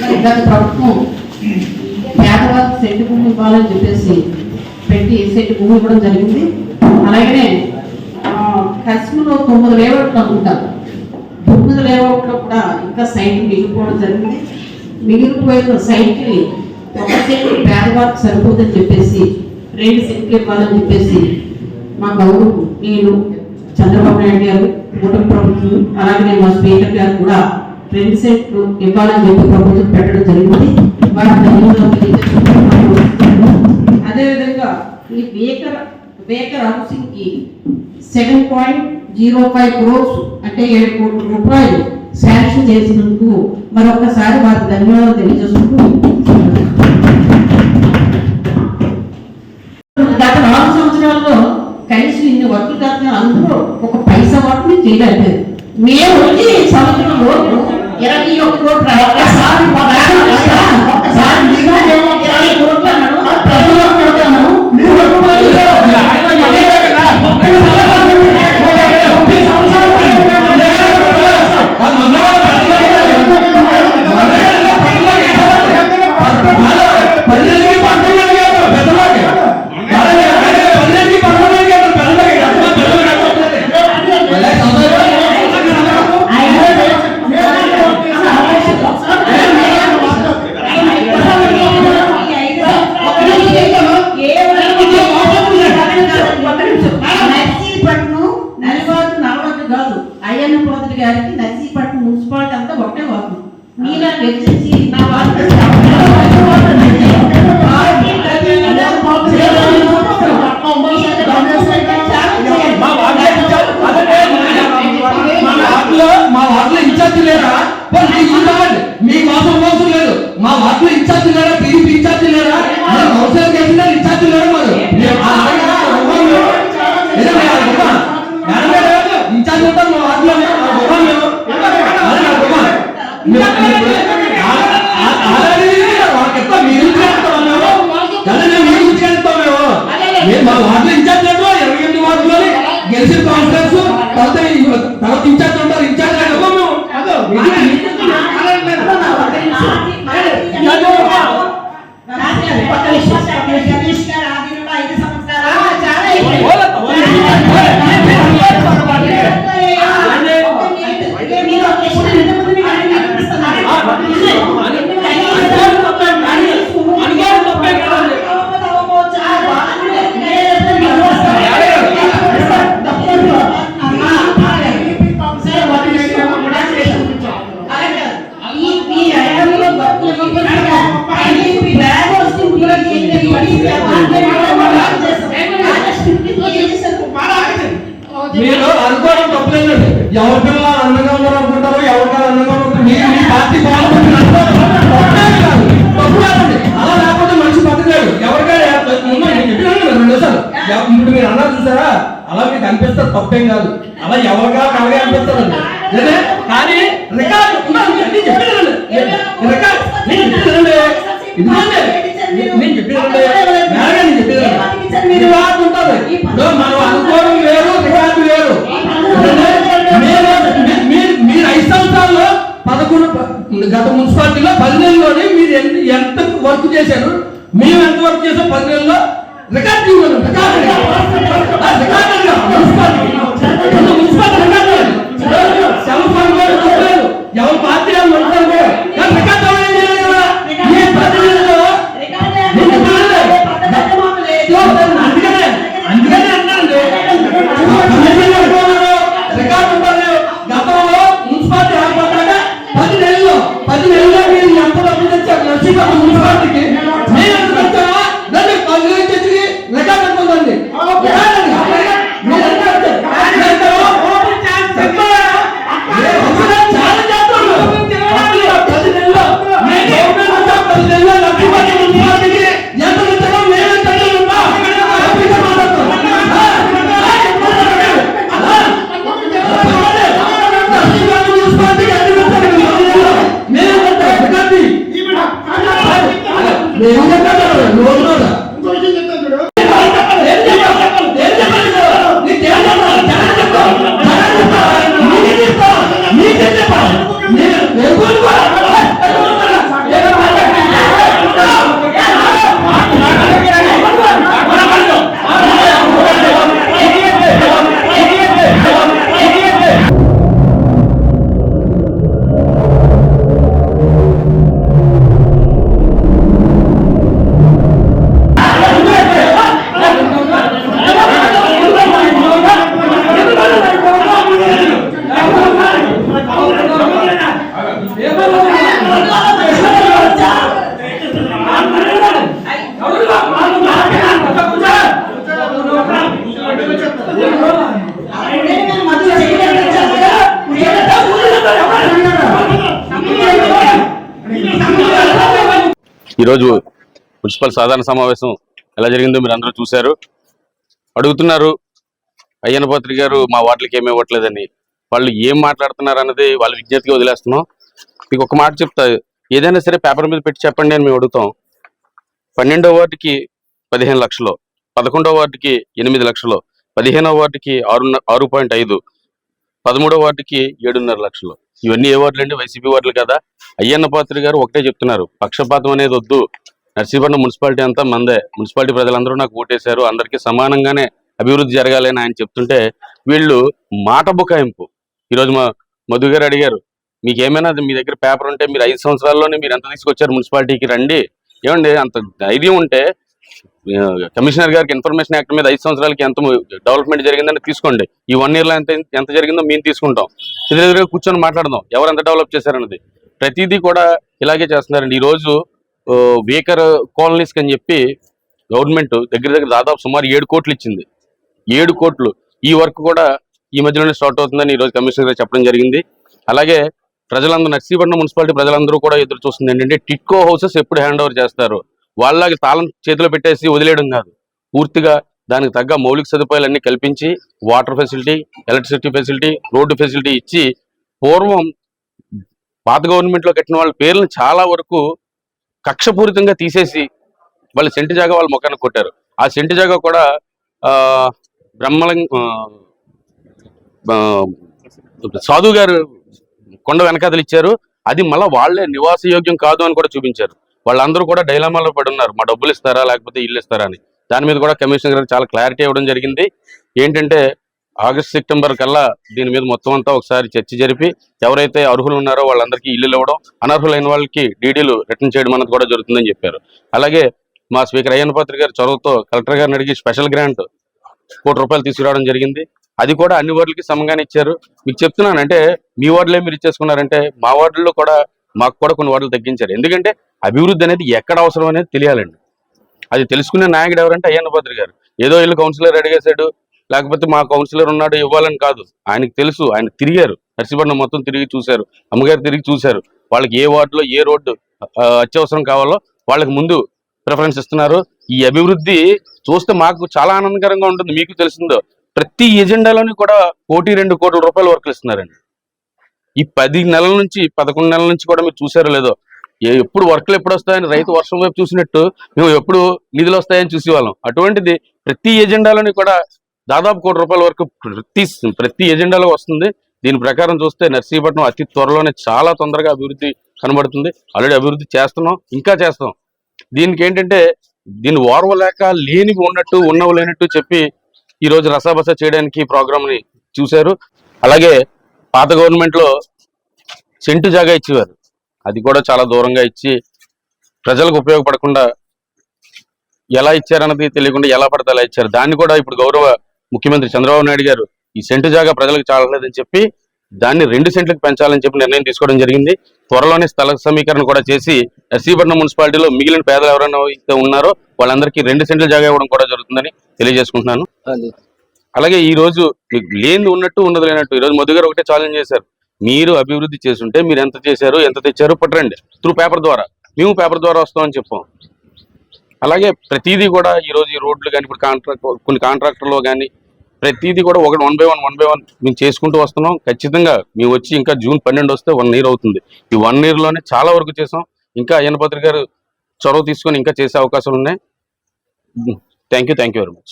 మరి గత ప్రభుత్వం పేదవారికి సెంటు భూమి ఇవ్వాలని చెప్పేసి పెట్టి సెంటు భూమి ఇవ్వడం జరిగింది. అలాగనే కశ్మీర్లో తొమ్మిది లేఅవుట్లు అనుకుంటారు తొమ్మిది లేఅవుట్లో కూడా ఇంకా సైట్ మిగిలిపోవడం జరిగింది. మిగిలిపోయిన సైట్కి ఒక సెంటు పేదవారికి సరిపోతుందని చెప్పేసి రెండు సెంట్లు ఇవ్వాలని చెప్పేసి మా గౌరవం నేను చంద్రబాబు నాయుడు గారు కూటమి ప్రభుత్వం అలాగే మా స్పీకర్ గారు కూడా రెండు సెంట్లు ఇవ్వాలని చెప్పి ప్రభుత్వం పెట్టడం జరిగింది. అదేవిధంగా ఈ weaker weaker హౌసింగ్కి seven point zero five crores అంటే ఏడు కోట్ల రూపాయలు శాంక్షన్ చేసినందుకు మరొకసారి వారికి ధన్యవాదాలు తెలియజేసుకుంటూ గత నాలుగు సంవత్సరాల్లో కనీసం ఇన్ని వర్కులు కాకుండా అందరూ ఒక పైసా వర్క్ చేయలేదు మేము వచ్చి సంవత్సరం ఇరవై ఒక్క కోట్ల ఒక్కసారి పదహారు లక్షల, ఒక్కసారి నిజంగా ఇరవై కోట్ల మా వార్డులో ఇన్ఛార్జ్ లేదు ఇరవై ఎనిమిది వార్డులో గెలిచిన కాన్ఫరెన్స్ తర్వాత తర్వాత ఇన్ఛార్జ్ ఉంటారు ఇన్ఛార్జ్ లేదు మేము అనుకోవడం ఎవరి పిల్లలు అందంగా ఉన్నారు ఎవరి ఎవరికైనా అందంగా ఉంటారు మీ పార్టీ బాగుంటుంది. అలా లేకపోతే మనిషి బతకలేడు ఎవరికైనా ఇప్పుడు మీరు అన్నారు చూసారా? అలా మీకు అనిపిస్తారు తప్పేం కాదు. అలా ఎవరికా అలాగే అనిపిస్తారండి. లేదే? కానీ రికార్డు నేను చెప్పిన రికార్డు నేను చెప్పినానండి. ఎంత వర్క్ చేశారు మేము ఎంత వర్క్ చేసాం? పది నెలల్లో? రికార్డ్ ఇవ్వను రికార్డ్ ఆ, రికార్డు ఎవరి పార్టీ వాళ్ళు ఈరోజు మున్సిపల్ సాధారణ సమావేశం ఎలా జరిగిందో మీరు అందరూ చూశారు. అడుగుతున్నారు అయ్యన్న పాత్రి గారు మా వార్డులకి ఏమి ఇవ్వట్లేదని. వాళ్ళు ఏం మాట్లాడుతున్నారు అన్నది వాళ్ళ విజ్ఞతగా వదిలేస్తున్నాం. మీకు ఒక మాట చెప్తా ఏదైనా సరే పేపర్ మీద పెట్టి చెప్పండి అని మేము అడుగుతాం. పన్నెండో వార్డుకి పదిహేను లక్షలు పదకొండో వార్డుకి ఎనిమిది లక్షలు పదిహేనో వార్డుకి ఆరు ఆరు పాయింట్ ఐదు పదమూడో వార్డుకి ఏడున్నర లక్షలు. ఇవన్నీ ఏ వార్డులు అండి? వైసీపీ వార్డులు కదా. అయ్యన్న పాత్రి గారు ఒకటే చెప్తున్నారు. పక్షపాతం అనేది వద్దు. నర్సీపట్నం మున్సిపాలిటీ అంతా మందే. మున్సిపాలిటీ ప్రజలందరూ నాకు ఓటేశారు. అందరికీ సమానంగానే అభివృద్ధి జరగాలి అని ఆయన చెప్తుంటే వీళ్ళు మాట బుకాయింపు. ఈరోజు మా మధు గారు అడిగారు మీకు ఏమైనా మీ దగ్గర పేపర్ ఉంటే మీరు ఐదు సంవత్సరాల్లోనే మీరు ఎంత తీసుకొచ్చారు మున్సిపాలిటీకి రండి? ఏమండి అంత ధైర్యం ఉంటే కమిషనర్ గారికి ఇన్ఫర్మేషన్ యాక్ట్ మీద ఐదు సంవత్సరాలకి ఎంత డెవలప్మెంట్ జరిగిందని తీసుకోండి. ఈ వన్ ఇయర్లో ఎంత ఎంత జరిగిందో మేము తీసుకుంటాం. ఎదురుగా కూర్చొని మాట్లాడదాం ఎవరు ఎంత డెవలప్ చేశారన్నది. ప్రతిదీ కూడా ఇలాగే చేస్తున్నారండి. ఈ రోజు కాలనీస్కి అని చెప్పి గవర్నమెంట్ దగ్గర దగ్గర దాదాపు సుమారు ఏడు కోట్లు ఇచ్చింది. ఏడు కోట్లు. ఈ వర్క్ కూడా ఈ మధ్యలోనే స్టార్ట్ అవుతుందని ఈ రోజు కమిషనర్ గారు చెప్పడం జరిగింది. అలాగే ప్రజలందరూ నర్సీపట్నం మున్సిపాలిటీ ప్రజలందరూ కూడా ఎదురు చూస్తుంది ఏంటంటే టిట్కో హౌసెస్ ఎప్పుడు హ్యాండ్ ఓవర్ చేస్తారు. వాళ్ళకి తాళం చేతిలో పెట్టేసి వదిలేయడం కాదు. పూర్తిగా దానికి తగ్గ మౌలిక సదుపాయాలన్నీ కల్పించి water facility electricity facility road facility ఇచ్చి పూర్వం పాత గవర్నమెంట్లో కట్టిన వాళ్ళ పేర్లను చాలా వరకు కక్షపూరితంగా తీసేసి వాళ్ళ సెంటు జాగా వాళ్ళ ముఖానికి కొట్టారు. ఆ సెంటు జాగా కూడా ఆ బ్రహ్మలింగ సాధు గారు కొండ వెనకాతలు ఇచ్చారు. అది మళ్ళీ వాళ్ళే నివాస యోగ్యం కాదు అని కూడా చూపించారు. వాళ్ళందరూ కూడా డైలామాలో పడి ఉన్నారు మా డబ్బులు ఇస్తారా లేకపోతే ఇల్లు ఇస్తారా అని. దాని మీద కూడా కమిషనర్ గారు చాలా క్లారిటీ ఇవ్వడం జరిగింది. ఏంటంటే ఆగస్ట్ సెప్టెంబర్ కల్లా దీని మీద మొత్తం అంతా ఒకసారి చర్చ జరిపి ఎవరైతే అర్హులు ఉన్నారో వాళ్ళందరికీ ఇల్లులు ఇవ్వడం అనర్హులైన వాళ్ళకి డీడీలు రిటర్న్ చేయడం అన్నది కూడా జరుగుతుందని చెప్పారు. అలాగే మా స్పీకర్ అయ్యన్న పాత్రి గారి చొరవతో కలెక్టర్ గారిని అడిగి స్పెషల్ గ్రాంట్ కోటి రూపాయలు తీసుకురావడం జరిగింది. అది కూడా అన్ని వార్డులకి సమంగానే ఇచ్చారు. మీకు చెప్తున్నాను అంటే మీ వార్డులే మీరు ఇచ్చేసుకున్నారంటే మా వార్డుల్లో కూడా మాకు కూడా కొన్ని వాటిలు తగ్గించారు. ఎందుకంటే అభివృద్ధి అనేది ఎక్కడ అవసరం అనేది తెలియాలండి. అది తెలుసుకునే నాయకుడు ఎవరంటే అయ్యన్న పాత్రి గారు. ఏదో ఇల్లు కౌన్సిలర్ అడిగేశాడు లేకపోతే మా కౌన్సిలర్ ఉన్నాడు ఇవ్వాలని కాదు. ఆయనకు తెలుసు ఆయన తిరిగారు. నర్సీపట్నం మొత్తం తిరిగి చూశారు అమ్మగారు తిరిగి చూశారు. వాళ్ళకి ఏ వార్డులో ఏ రోడ్డు అత్యవసరం కావాలో వాళ్ళకి ముందు ప్రిఫరెన్స్ ఇస్తున్నారు. ఈ అభివృద్ధి చూస్తే మాకు చాలా ఆనందకరంగా ఉంటుంది. మీకు తెలిసిందో ప్రతి ఎజెండాలోని కూడా కోటి రెండు కోట్ల రూపాయల వర్కులు ఇస్తున్నారండి. ఈ పది నెలల నుంచి పదకొండు నెలల నుంచి కూడా మీరు చూసారో లేదో ఎప్పుడు వర్క్లు ఎప్పుడు వస్తాయని రైతు వర్షం వైపు చూసినట్టు మేము ఎప్పుడు నిధులు వస్తాయని చూసేవాళ్ళం. అటువంటిది ప్రతి ఎజెండాలోని కూడా దాదాపు కోటి రూపాయల వరకు ప్రతి ప్రతి ఎజెండాలో వస్తుంది. దీని ప్రకారం చూస్తే నర్సీపట్నం అతి త్వరలోనే చాలా తొందరగా అభివృద్ధి కనబడుతుంది. ఆల్రెడీ అభివృద్ధి చేస్తున్నాం ఇంకా చేస్తాం. దీనికి ఏంటంటే దీన్ని ఓర్వలేక లేనివి ఉన్నట్టు ఉన్నవి లేనట్టు చెప్పి ఈ రోజు రసాబస చేయడానికి ప్రోగ్రామ్ని చూశారు. అలాగే పాత గవర్నమెంట్లో సెంటు జాగా ఇచ్చేవారు. అది కూడా చాలా దూరంగా ఇచ్చి ప్రజలకు ఉపయోగపడకుండా ఎలా ఇచ్చారన్నది తెలియకుండా ఎలా పడితే అలా ఇచ్చారు. దాన్ని కూడా ఇప్పుడు గౌరవ ముఖ్యమంత్రి చంద్రబాబు నాయుడు గారు ఈ సెంటు జాగా ప్రజలకు చాలలేదని చెప్పి దాన్ని రెండు సెంట్లకు పెంచాలని చెప్పి నిర్ణయం తీసుకోవడం జరిగింది. త్వరలోనే స్థల సమీకరణ కూడా చేసి ఎస్సీపట్నం మున్సిపాలిటీలో మిగిలిన పేదలు ఎవరైనా ఉన్నారో వాళ్ళందరికీ రెండు సెంట్ల జాగా ఇవ్వడం కూడా జరుగుతుందని తెలియజేసుకుంటున్నాను. అలాగే ఈ రోజు మీకు లేని ఉన్నట్టు ఉన్నది లేనట్టు ఈ రోజు మధు గారు ఒకటే ఛాలెంజ్ చేశారు. మీరు అభివృద్ధి చేస్తుంటే మీరు ఎంత చేశారు ఎంత తెచ్చారు పట్టరండి త్రూ పేపర్ ద్వారా. మేము పేపర్ ద్వారా వస్తామని చెప్పాం. అలాగే ప్రతిదీ కూడా ఈరోజు ఈ రోడ్లు కానీ ఇప్పుడు కాంట్రాక్ట్ కొన్ని కాంట్రాక్టర్లో కానీ ప్రతిదీ కూడా ఒకటి one by one one by one మేము చేసుకుంటూ వస్తున్నాం. ఖచ్చితంగా మేము వచ్చి ఇంకా జూన్ పన్నెండు వస్తే వన్ ఇయర్ అవుతుంది. ఈ వన్ ఇయర్లోనే చాలా వరకు చేసాం ఇంకా అయ్యనపత్రి గారు చొరవ తీసుకొని ఇంకా చేసే అవకాశాలు ఉన్నాయి. Thank you thank you very much